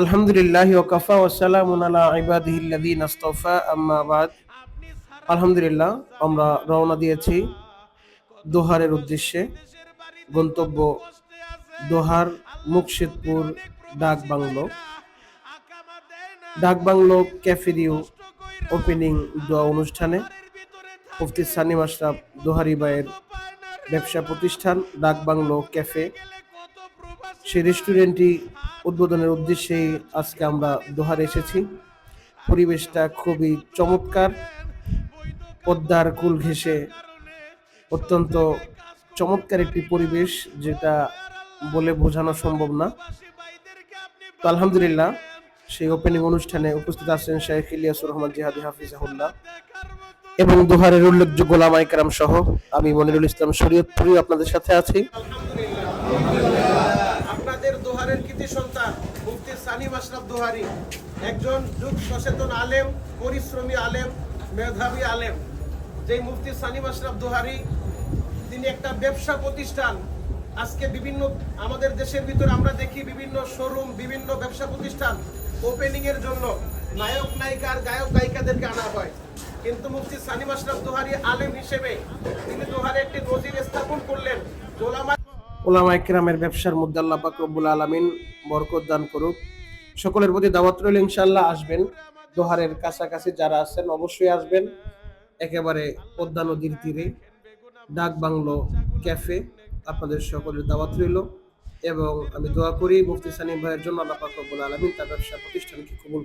আলহামদুলিল্লাহ ওকাফা ওয়াসালামুন আলা ইবাদিহিল্লাযীন আস্তাফা, আম্মা আলহামদুলিল্লাহ, আমরা রওনা দিয়েছি দোহারের উদ্দেশ্যে। গন্তব্য দোহার মুকশেদপুর ডাক বাংলো। ডাক বাংলো ক্যাফেরিও ওপেনিং দোয়া অনুষ্ঠানে মুফতি সানিম আশরাফ দোহারি ভাইয়ের ব্যবসা প্রতিষ্ঠান ডাক বাংলো ক্যাফে সেই রেস্টুরেন্টটি উদ্বোধনের উদ্দেশ্যেই আজকে আমরা দোহারে এসেছি। পরিবেশটা খুবই চমৎকার। পদ্মার কুল ঘেঁষে অত্যন্ত চমৎকার একটি পরিবেশ যেটা বলে বোঝানো সম্ভব না। তো আলহামদুলিল্লাহ, সেই ওপেনিং অনুষ্ঠানে উপস্থিত আছেন শেখ ইলিয়াসুর রহমান জিহাদি হাফিজাহুল্লাহ এবং দোহারের উল্লেখযোগ্য লামাই কারাম সহ আমি মনিরুল ইসলাম শরীয়তপুরি আপনাদের সাথে আছি। আপনাদের কৃতি সন্তান, মুফতি সালিম আশরাফ দোহারি, একজন যুগ সচেতন আলেম, পরিশ্রমী আলেম, মেধাবী আলেম। যেই মুফতি সালিম আশরাফ দোহারি, তিনি একটা ব্যবসা প্রতিষ্ঠান। আজকে বিভিন্ন, আমাদের দেশের ভিতরে আমরা দেখি বিভিন্ন শোরুম বিভিন্ন ব্যবসা প্রতিষ্ঠান ওপেনিং এর জন্য নায়ক, নায়িকার, গায়ক, গায়িকাদেরকে আনা হয়। কিন্তু মুফতি সালিম আশরাফ দোহারি আলেম হিসেবে তিনি দোহারে একটি ওলামা একরামের ব্যবসার মধ্যে আল্লাহ পাক রব্বুল আলামিন বরকত দান করুক। সকলের প্রতি দাওয়াত রইল ইনশাআল্লাহ, আসবেন। দোহারের কাছাকাছি যারা আছেন অবশ্যই আসবেন। একেবারে পদ্মা নদীর তীরে, ডাক বাংলো ক্যাফে, আপনাদের সকলের দাওয়াত রইল। এবং আমি দোয়া করি মুফতি সানিম ভাইয়ের জন্য আল্লাহ পাক রব্বুল আলামিন তার ব্যবসা প্রতিষ্ঠানকে কবুল